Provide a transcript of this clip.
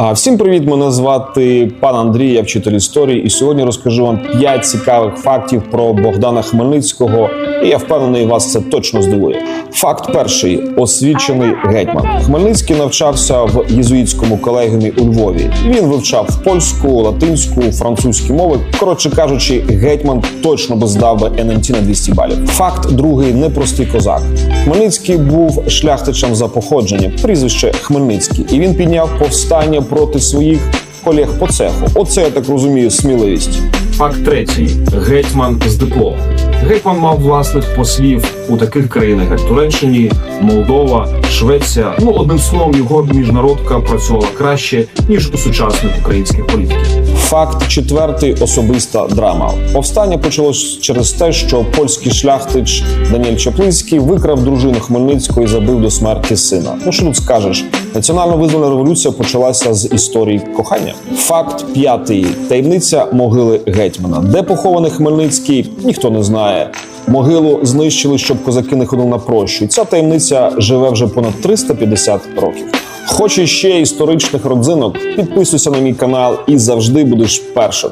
Всім привіт! Мене звати пан Андрій, я вчитель історії, і сьогодні розкажу вам 5 цікавих фактів про Богдана Хмельницького. І я впевнений, вас це точно здивує. Факт перший освічений гетьман. Хмельницький навчався в єзуїтському колегіумі у Львові. Він вивчав польську, латинську, французькі мови. Коротше кажучи, гетьман точно би здав би НМТ на 200 балів. Факт другий непростий козак. Хмельницький був шляхтичем за походженням, прізвище Хмельницький, і він підняв повстання проти своїх колег по цеху. Оце я так розумію, сміливість. Факт третій: гетьман з диплом. Гетьман мав власних послів у таких країнах, як Туреччині, Молдова, Швеція. Ну одним словом, його міжнародка працювала краще ніж у сучасних українських політиків. Факт четвертий особиста драма. Повстання почалось через те, що польський шляхтич Даніель Чаплинський викрав дружину Хмельницького і забив до смерті сина. Ну що тут скажеш? Національно визвольна революція почалася з історії кохання. Факт п'ятий таємниця могили гетьмана. Де похований Хмельницький, ніхто не знає. Могилу знищили, щоб козаки не ходили на прощу. Ця таємниця живе вже понад 350 років. Хочеш ще історичних родзинок? Підписуйся на мій канал і завжди будеш першим.